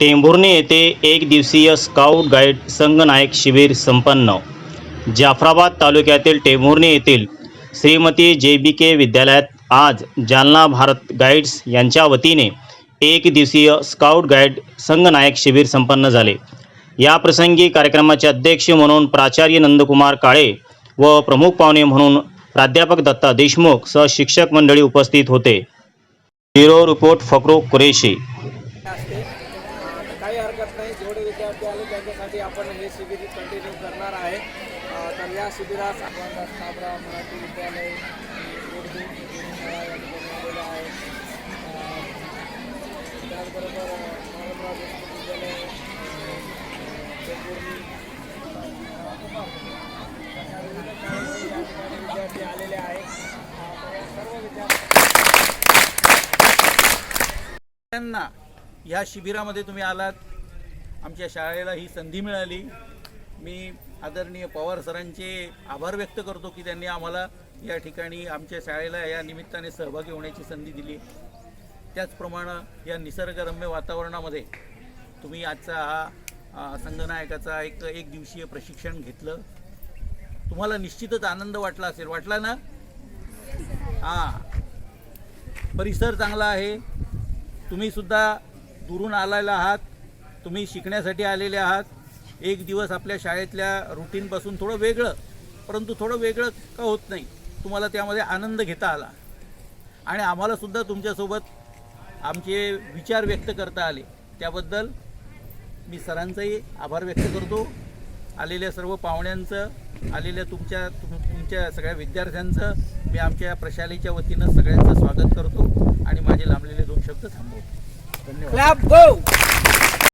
टेंभुर्णी येथे एक दिवसीय स्काउट गाईड संघनायक शिबिर संपन्न. जाफराबाद तालुक्यातील टेंभुर्णी येथील श्रीमती जे बी के विद्यालयात आज जालना भारत गाईड्स यांच्या वतीने एक दिवसीय स्काउट गाईड संघनायक शिबिर संपन्न झाले. या प्रसंगी कार्यक्रमाचे अध्यक्ष म्हणून प्राचार्य नंदकुमार काळे व प्रमुख पाहुणे म्हणून प्राध्यापक दत्ता देशमुख सह शिक्षक मंडळी उपस्थित होते. Bureau report Fakro Qureshi. काही हरकत नाही. जेवढे विद्यार्थी आले त्यांच्यासाठी आपण हे शिबिर कंटिन्यू करणार आहे. तर या शिबिरास आपण साबरा मराठी विद्यालय उर्दू शाळा या ठिकाणी त्याचबरोबर अं, विद्यालय विद्यार्थी आलेले आहेत सर्व विद्यार्थी त्यांना या शिबिरामध्ये तुम्ही आलात. आमच्या शाळेला ही संधी मिळाली. मी आदरणीय पवार सरांचे आभार व्यक्त करतो की त्यांनी आम्हाला या ठिकाणी आमच्या शाळेला या निमित्ताने सहभागी होण्याची संधी दिली. त्याचप्रमाणे या निसर्गरम्य वातावरणामध्ये तुम्ही आजचा हा संघनायकाचा संगनायकाचा एक एक दिवसीय प्रशिक्षण घेतलं. तुम्हाला निश्चितच आनंद वाटला असेल. वाटला ना? हां. परिसर चांगला आहे. तुम्हीसुद्धा दुरून आलेला आहात तुम्ही शिकण्यासाठी आलेले आहात. एक दिवस आपल्या शाळेतल्या रुटीनपासून थोडं वेगळं परंतु थोडं वेगळं का होत नाही? तुम्हाला त्यामध्ये आनंद घेता आला. आणि आम्हालासुद्धा तुमच्यासोबत आमचे विचार व्यक्त करता आले. त्याबद्दल मी सरांचाही आभार व्यक्त करतो. आलेल्या सर्व पाहुण्यांचं आलेल्या तुमच्या तुम तुमच्या सगळ्या विद्यार्थ्यांचं मी आमच्या प्रशालेच्या वतीनं सगळ्यांचं स्वागत करतो. आणि माझे Clap, go!